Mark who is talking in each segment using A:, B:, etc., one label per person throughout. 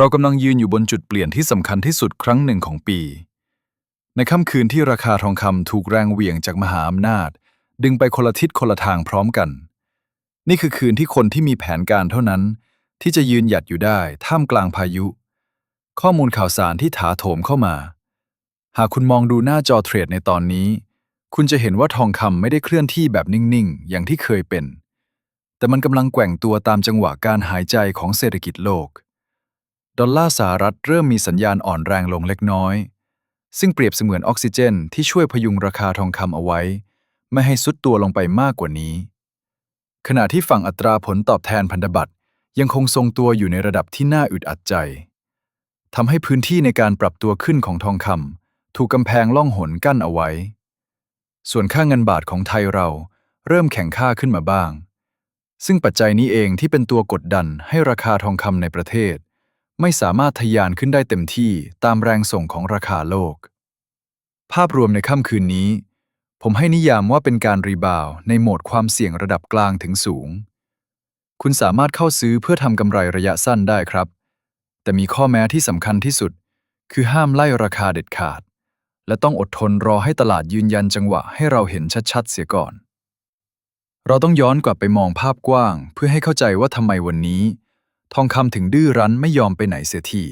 A: เรากำลังยืนอยู่บนจุดเปลี่ยนที่สำคัญที่สุดครั้งหนึ่งของปี ในค่ำคืนที่ราคาทองคำถูกแรงเหวี่ยงจากมหาอำนาจ ดึงไปคนละทิศคนละทางพร้อมกัน นี่คือคืนที่คนที่มีแผนการเท่านั้น ที่จะยืนหยัดอยู่ได้ท่ามกลางพายุ ข้อมูลข่าวสารที่ถาโถมเข้ามา หากคุณมองดูหน้าจอเทรดในตอนนี้ คุณจะเห็นว่าทองคำไม่ได้เคลื่อนที่แบบนิ่งๆ อย่างที่เคยเป็น แต่มันกำลังแกว่งตัวตามจังหวะการหายใจของเศรษฐกิจโลก ดอลลาร์สหรัฐเริ่มมีสัญญาณอ่อนแรงลงเล็กน้อย ซึ่งเปรียบเสมือนออกซิเจนที่ช่วยพยุงราคาทองคำเอาไว้ ไม่ให้ซุดตัวลงไปมากกว่านี้ ขณะที่ฝั่งอัตราผลตอบแทนพันธบัตรยังคงทรงตัวอยู่ในระดับที่น่าอึดอัดใจทำให้พื้นที่ในการปรับตัวขึ้นของทองคำถูกกำแพงล่องหนกั้นเอาไว้ ส่วนค่าเงินบาทของไทยเราเริ่มแข็งค่าขึ้นมาบ้าง ซึ่งปัจจัยนี้เองที่เป็นตัวกดดันให้ราคาทองคำในประเทศ ไม่สามารถทะยานขึ้นได้เต็มที่ตามแรงส่งของราคาโลก ภาพรวมในค่ำคืนนี้ ผมให้นิยามว่าเป็นการรีบาวในโหมดความเสี่ยงระดับกลางถึงสูง คุณสามารถเข้าซื้อเพื่อทำกำไรระยะสั้นได้ครับ แต่มีข้อแม้ที่สำคัญที่สุด คือห้ามไล่ราคาเด็ดขาด และต้องอดทนรอให้ตลาดยืนยันจังหวะให้เราเห็นชัดๆ เสียก่อน เราต้องย้อนกลับไปมองภาพกว้าง เพื่อให้เข้าใจว่าทำไมวันนี้ ทองคำถึงดื้อรั้นไม่ยอมไปไหนเสียที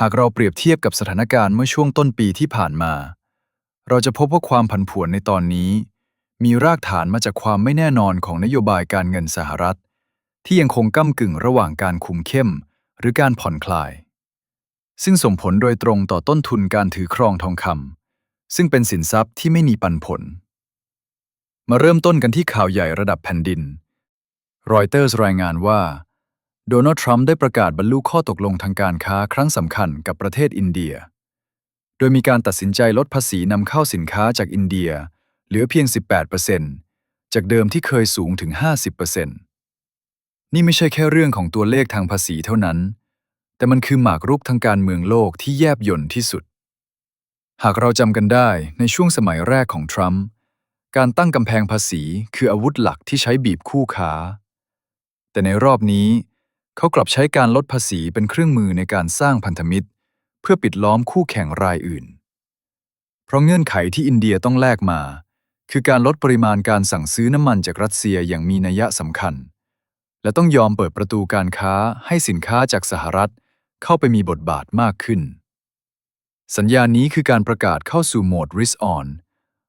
A: หากเราเปรียบเทียบกับสถานการณ์เมื่อช่วงต้นปีที่ผ่านมา เราจะพบว่าความผันผวนในตอนนี้ มีรากฐานมาจากความไม่แน่นอนของนโยบายการเงินสหรัฐ ที่ยังคงก้ากึ่งระหว่างการคุมเข้ม หรือการผ่อนคลาย ซึ่งส่งผลโดยตรงต่อต้นทุนการถือครองทองคำซึ่งเป็นสินทรัพย์ที่ไม่มีปันผล มาเริ่มต้นกันที่ข่าวใหญ่ระดับแผ่นดินรอยเตอร์รายงานว่า โดนัลด์ทรัมป์ได้ประกาศบรรลุข้อตกลงทางการค้าครั้งสำคัญกับประเทศอินเดีย โดยมีการตัดสินใจลดภาษีนำเข้าสินค้าจากอินเดีย เหลือเพียง 18%จากเดิมที่เคยสูงถึง 50%นี่ไม่ใช่แค่เรื่องของตัวเลขทางภาษีเท่านั้น แต่มันคือหมากรุกทางการเมืองโลกที่แยบยลที่สุด หากเราจำกันได้ในช่วงสมัยแรกของทรัมป์การตั้งกำแพงภาษีคืออาวุธหลักที่ใช้บีบคู่ค้าแต่ในรอบนี้ เขากลับใช้การลดภาษีเป็นเครื่องมือในการสร้างพันธมิตร เพื่อปิดล้อมคู่แข่งรายอื่น เพราะเงื่อนไขที่อินเดียต้องแลกมา คือการลดปริมาณการสั่งซื้อน้ำมันจากรัสเซียอย่างมีนัยสำคัญ และต้องยอมเปิดประตูการค้าให้สินค้าจากสหรัฐเข้าไปมีบทบาทมากขึ้น สัญญาณนี้คือการประกาศเข้าสู่โหมด risk on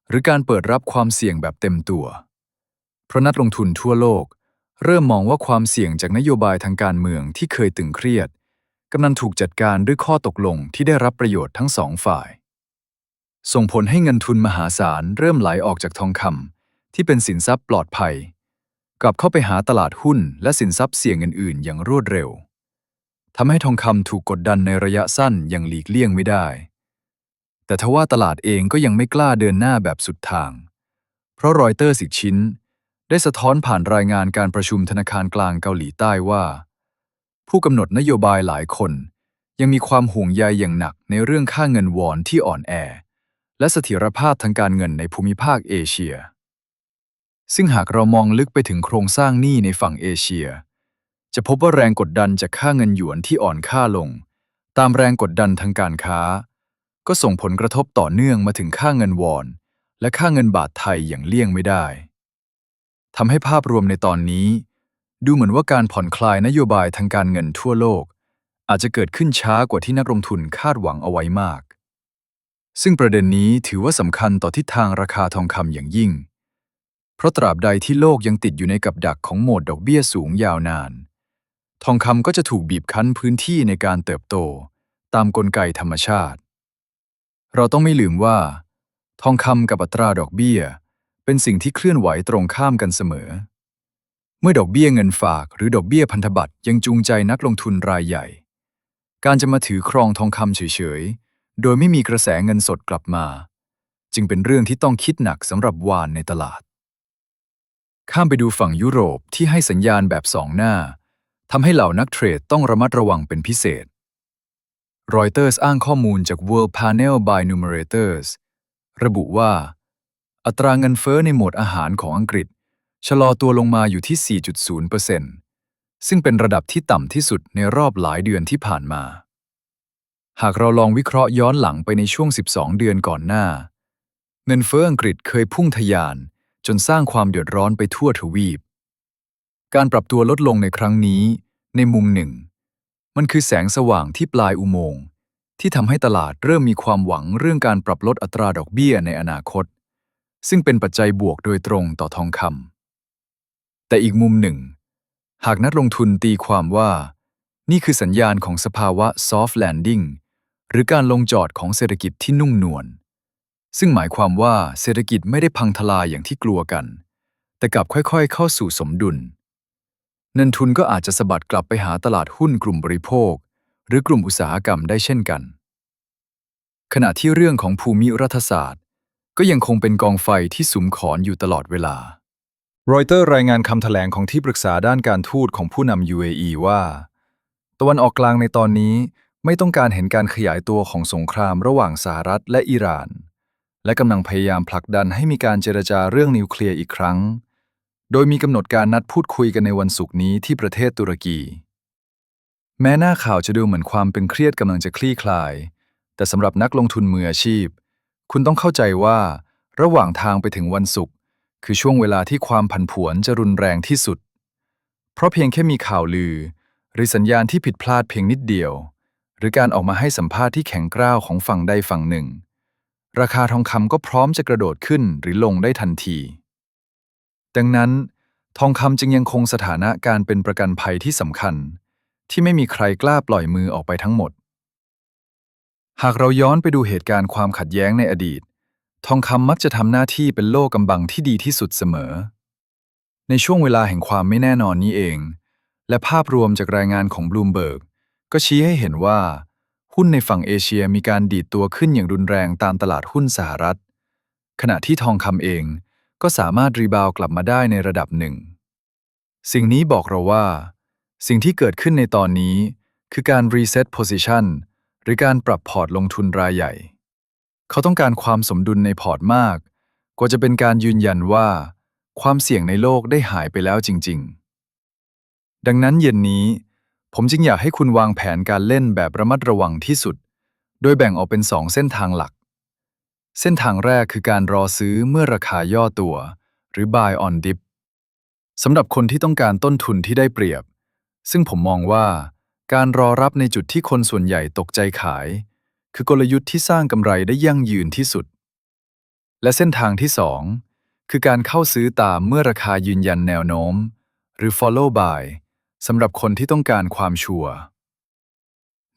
A: หรือการเปิดรับความเสี่ยงแบบเต็มตัว เพราะนักลงทุนทั่วโลก เริ่มมองว่าความเสี่ยงจากนโยบายทางการเมืองที่เคยตึงเครียดกำลังถูกจัดการด้วยข้อตกลงที่ได้รับประโยชน์ทั้งสองฝ่าย ส่งผลให้เงินทุนมหาศาลเริ่มไหลออกจากทองคำที่เป็นสินทรัพย์ปลอดภัย กลับเข้าไปหาตลาดหุ้นและสินทรัพย์เสี่ยงอื่นๆ อย่างรวดเร็วทำให้ทองคำถูกกดดันในระยะสั้นอย่างหลีกเลี่ยงไม่ได้ แต่ทว่าตลาดเองก็ยังไม่กล้าเดินหน้าแบบสุดทาง เพราะรอยเตอร์สิกชิ้น ได้สะท้อนผ่านรายงานการประชุมธนาคารกลางเกาหลีใต้ว่า ผู้กำหนดนโยบายหลายคน ยังมีความห่วงใยอย่างหนักในเรื่องค่าเงินวอนที่อ่อนแอ และเสถียรภาพทางการเงินในภูมิภาคเอเชีย ซึ่งหากเรามองลึกไปถึงโครงสร้างหนี้ในฝั่งเอเชีย จะพบว่าแรงกดดันจากค่าเงินหยวนที่อ่อนค่าลง ตามแรงกดดันทางการค้า ก็ส่งผลกระทบต่อเนื่องมาถึงค่าเงินวอนและค่าเงินบาทไทยอย่างเลี่ยงไม่ได้ ทำให้ภาพรวมในตอนนี้ ดูเหมือนว่าการผ่อนคลายนโยบายทางการเงินทั่วโลก อาจจะเกิดขึ้นช้ากว่าที่นักลงทุนคาดหวังเอาไว้มาก ซึ่งประเด็นนี้ถือว่าสำคัญต่อทิศทางราคาทองคำอย่างยิ่ง เพราะตราบใดที่โลกยังติดอยู่ในกับดักของโหมดดอกเบี้ยสูงยาวนาน ทองคำก็จะถูกบีบคั้นพื้นที่ในการเติบโต ตามกลไกธรรมชาติ เราต้องไม่ลืมว่า ทองคำกับอัตราดอกเบี้ย เป็นสิ่งที่เคลื่อนไหวตรงข้ามกันเสมอ เมื่อดอกเบี้ยเงินฝากหรือดอกเบี้ยพันธบัตรยังจูงใจนักลงทุนรายใหญ่ การจะมาถือครองทองคำเฉยๆ โดยไม่มีกระแสเงินสดกลับมา จึงเป็นเรื่องที่ต้องคิดหนักสำหรับวานในตลาด ข้ามไปดูฝั่งยุโรปที่ให้สัญญาณแบบสองหน้าทำให้เหล่านักเทรดต้องระมัดระวังเป็นพิเศษรอยเตอร์สอ้างข้อมูลจาก World Panel by Numerators ระบุว่า อัตราเงินเฟ้อในหมวดอาหารของอังกฤษ ชะลอตัวลงมาอยู่ที่ 4.0%ซึ่งเป็นระดับที่ต่ำที่สุดในรอบหลายเดือนที่ผ่านมา หากเราลองวิเคราะห์ย้อนหลังไปในช่วง 12 เดือนก่อนหน้า เงินเฟ้ออังกฤษเคยพุ่งทะยาน จนสร้างความเดือดร้อนไปทั่วทวีป การปรับตัวลดลงในครั้งนี้ ในมุมหนึ่ง มันคือแสงสว่างที่ปลายอุโมงค์ที่ทำให้ตลาดเริ่มมีความหวังเรื่องการปรับลดอัตราดอกเบี้ยในอนาคต ซึ่งเป็นปัจจัยบวกโดยตรงต่อทองคำแต่อีกมุมหนึ่ง หากนักลงทุนตีความว่า นี่คือสัญญาณของสภาวะ soft landing หรือการลงจอดของเศรษฐกิจที่นุ่มนวลซึ่งหมายความว่าเศรษฐกิจไม่ได้พังทลายอย่างที่กลัวกัน แต่กลับค่อยๆ เข้าสู่สมดุล เงินทุนก็อาจจะสะบัดกลับไปหาตลาดหุ้นกลุ่มบริโภค หรือกลุ่มอุตสาหกรรมได้เช่นกัน ขณะที่เรื่องของภูมิรัฐศาสตร์ ก็ยังคงเป็นกองไฟที่สุมขอนอยู่ตลอดเวลา รอยเตอร์รายงานคำแถลงของที่ปรึกษาด้านการทูตของผู้นำ UAE ว่า ตะวันออกกลางในตอนนี้ไม่ต้องการเห็นการขยายตัวของสงครามระหว่างสหรัฐและอิหร่าน และกำลังพยายามผลักดันให้มีการเจรจาเรื่องนิวเคลียร์อีกครั้ง โดยมีกำหนดการนัดพูดคุยกันในวันศุกร์นี้ที่ประเทศตุรกี แม้หน้าข่าวจะดูเหมือนความเป็นเครียดกำลังจะคลี่คลาย แต่สำหรับนักลงทุนมืออาชีพ คุณต้องเข้าใจว่า ระหว่างทางไปถึงวันศุกร์คือช่วงเวลาที่ความผันผวนจะรุนแรงที่สุด เพราะเพียงแค่มีข่าวลือ หรือสัญญาณที่ผิดพลาดเพียงนิดเดียว หรือการออกมาให้สัมภาษณ์ที่แข็งกร้าวของฝั่งใดฝั่งหนึ่ง ราคาทองคำก็พร้อมจะกระโดดขึ้นหรือลงได้ทันที ดังนั้น ทองคำจึงยังคงสถานะการเป็นประกันภัยที่สำคัญ ที่ไม่มีใครกล้าปล่อยมือออกไปทั้งหมด หากเราย้อนไปดูเหตุการณ์ความขัดแย้งในอดีต ทองคำมักจะทำหน้าที่เป็นโล่กำบังที่ดีที่สุดเสมอ ในช่วงเวลาแห่งความไม่แน่นอนนี้เอง และภาพรวมจากรายงานของบลูมเบิร์กก็ชี้ให้เห็นว่า หุ้นในฝั่งเอเชียมีการดีดตัวขึ้นอย่างรุนแรงตามตลาดหุ้นสหรัฐ ขณะที่ทองคำเองก็สามารถรีบาวกลับมาได้ในระดับหนึ่ง สิ่งนี้บอกเราว่า สิ่งที่เกิดขึ้นในตอนนี้คือการ reset position รือการปรับพอร์ตลงทุนรายใหญ่ เขาต้องการความสมดุลในพอร์ตมาก กว่าจะเป็นการยืนยันว่า ความเสี่ยงในโลกได้หายไปแล้วจริง ๆ ดังนั้นเย็นนี้ ผมจึงอยากให้คุณวางแผนการเล่นแบบระมัดระวังที่สุด โดยแบ่งออกเป็นสองเส้นทางหลัก เส้นทางแรกคือการรอซื้อเมื่อราคาย่อตัว หรือ buy on dip สำหรับคนที่ต้องการต้นทุนที่ได้เปรียบ ซึ่งผมมองว่า การรอรับในจุดที่คนส่วนใหญ่ตกใจขาย คือกลยุทธ์ที่สร้างกำไรได้ยั่งยืนที่สุด และเส้นทางที่สองคือการเข้าซื้อตามเมื่อราคายืนยันแนวโน้ม หรือ follow buy สำหรับคนที่ต้องการความชัวร์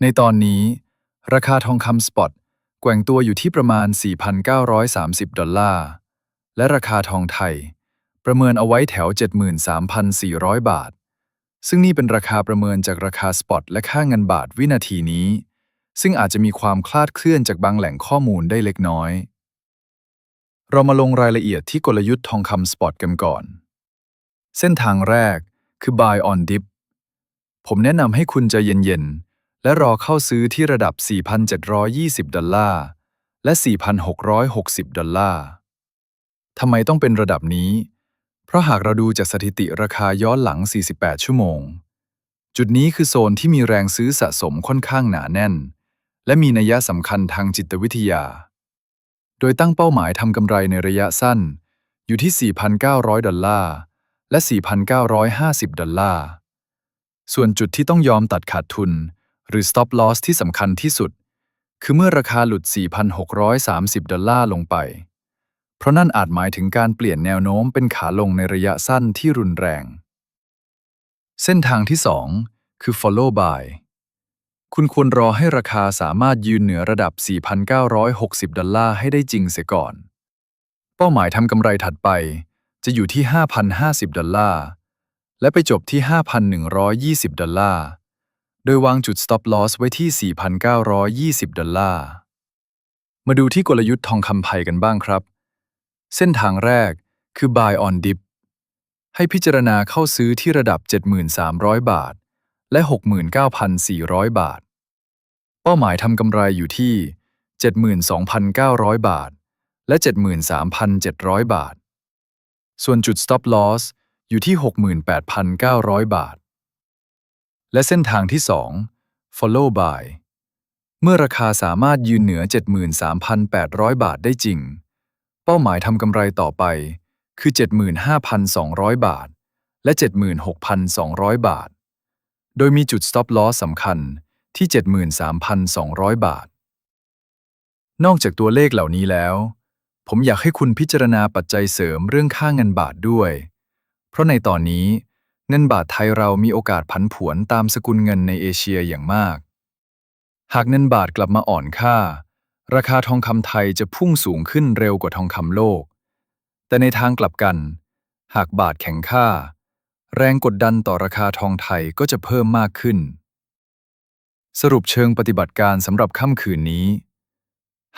A: ในตอนนี้ ราคาทองคำสปอตแกว่งตัวอยู่ที่ประมาณ 4,930 ดอลลาร์ และราคาทองไทย ประเมินเอาไว้แถว 73,400 บาท ซึ่งนี่เป็นราคาประเมินจากราคาสปอตและค่าเงินบาทวินาทีนี้ ซึ่งอาจจะมีความคลาดเคลื่อนจากบางแหล่งข้อมูลได้เล็กน้อย เรามาลงรายละเอียดที่กลยุทธ์ทองคำสปอตกันก่อน เส้นทางแรกคือ buy on dip ผมแนะนำให้คุณใจเย็นๆ และรอเข้าซื้อที่ระดับ 4,720 ดอลลาร์ และ 4,660 ดอลลาร์ทำไมต้องเป็นระดับนี้ เพราะหากเราดูจากสถิติราคาย้อนหลัง 48 ชั่วโมง จุดนี้คือโซนที่มีแรงซื้อสะสมค่อนข้างหนาแน่น และมีนัยสำคัญทางจิตวิทยา โดยตั้งเป้าหมายทำกำไรในระยะสั้น อยู่ที่ 4,900 ดอลลาร์และ 4,950 ดอลลาร์ ส่วนจุดที่ต้องยอมตัดขาดทุน หรือ stop loss ที่สำคัญที่สุด คือเมื่อราคาหลุด 4,630 ดอลลาร์ลงไป เพราะนั่นอาจหมายถึงการเปลี่ยนแนวโน้มเป็นขาลงในระยะสั้นที่รุนแรง เส้นทางที่ 2 คือ follow by คุณควรรอให้ราคาสามารถยืนเหนือระดับ 4,960 ดอลลาร์ให้ได้จริงเสียก่อน เป้าหมายทำกำไรถัดไปจะอยู่ที่ 5,050 ดอลลาร์ และไปจบที่ 5,120 ดอลลาร์ โดยวางจุด stop loss ไว้ที่ 4,920 ดอลลาร์ มาดูที่กลยุทธ์ทองคำไพกันบ้างครับ เส้นทางแรกคือ buy on dip ให้พิจารณาเข้าซื้อที่ระดับ 7,300 บาท และ 69,400 บาท เป้าหมายทำกำไรอยู่ที่ 72,900 บาท และ 73,700 บาท ส่วนจุด stop loss อยู่ที่ 68,900 บาท และเส้นทางที่ 2 follow Buy เมื่อราคาสามารถยืนเหนือ 73,800 บาทได้จริง เป้าหมายทำกำไรต่อไปคือ 75,200 บาท และ 76,200 บาท โดยมีจุด stop loss สำคัญที่ 73,200 บาท นอกจากตัวเลขเหล่านี้แล้ว ผมอยากให้คุณพิจารณาปัจจัยเสริมเรื่องค่าเงินบาทด้วย เพราะในตอนนี้เงินบาทไทยเรามีโอกาสผันผวนตามสกุลเงินในเอเชียอย่างมาก หากเงินบาทกลับมาอ่อนค่า ราคาทองคำไทยจะพุ่งสูงขึ้นเร็วกว่าทองคำโลก แต่ในทางกลับกัน หากบาทแข็งค่า แรงกดดันต่อราคาทองไทยก็จะเพิ่มมากขึ้น สรุปเชิงปฏิบัติการสำหรับค่ำคืนนี้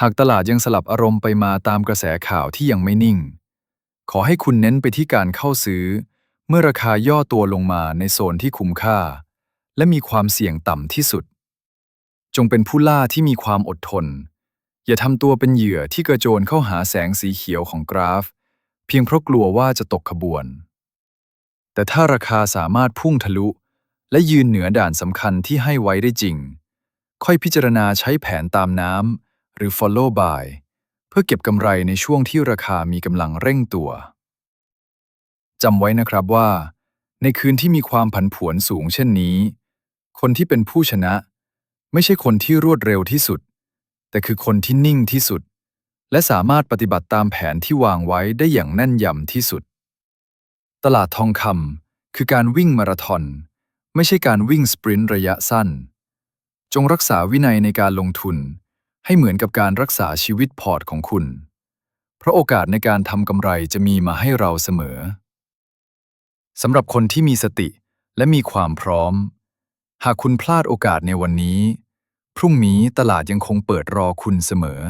A: หากตลาดยังสลับอารมณ์ไปมาตามกระแสข่าวที่ยังไม่นิ่ง ขอให้คุณเน้นไปที่การเข้าซื้อ เมื่อราคาย่อตัวลงมาในโซนที่คุ้มค่า และมีความเสี่ยงต่ำที่สุด จงเป็นผู้ล่าที่มีความอดทน อย่าทำตัวเป็นเหยื่อที่กระโจนเข้าหาแสงสีเขียวของกราฟ เพียงเพราะกลัวว่าจะตกขบวน แต่ถ้าราคาสามารถพุ่งทะลุ และยืนเหนือด่านสำคัญที่ให้ไว้ได้จริง ค่อยพิจารณาใช้แผนตามน้ำหรือ follow by เพื่อเก็บกำไรในช่วงที่ราคามีกำลังเร่งตัวจำไว้นะครับว่า ในคืนที่มีความผันผวนสูงเช่นนี้ คนที่เป็นผู้ชนะ ไม่ใช่คนที่รวดเร็วที่สุด แต่คือคนที่นิ่งที่สุด และสามารถปฏิบัติตามแผนที่วางไว้ได้อย่างแน่นยำที่สุด ตลาดทองคำคือการวิ่งมาราธอน ไม่ใช่การวิ่งสปรินต์ระยะสั้น จงรักษาวินัยในการลงทุน ให้เหมือนกับการรักษาชีวิตพอร์ตของคุณ เพราะโอกาสในการทำกำไรจะมีมาให้เราเสมอสำหรับคนที่มีสติและมีความพร้อม หากคุณพลาดโอกาสในวันนี้ พรุ่งนี้ตลาดยังคงเปิดรอคุณเสมอ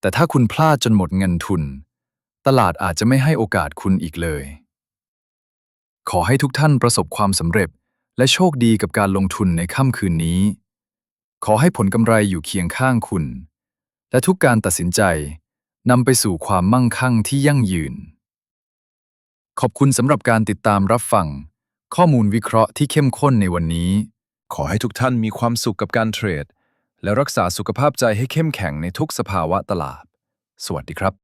A: แต่ถ้าคุณพลาดจนหมดเงินทุน ตลาดอาจจะไม่ให้โอกาสคุณอีกเลย ขอให้ทุกท่านประสบความสำเร็จและโชคดีกับการลงทุนในค่ำคืนนี้ ขอให้ผลกำไรอยู่เคียงข้างคุณ และทุกการตัดสินใจนำไปสู่ความมั่งคั่งที่ยั่งยืน ขอบคุณสำหรับการติดตามรับฟัง ข้อมูลวิเคราะห์ที่เข้มข้นในวันนี้ ขอให้ทุกท่านมีความสุขกับการเทรด และรักษาสุขภาพใจให้เข้มแข็งในทุกสภาวะตลาด สวัสดีครับ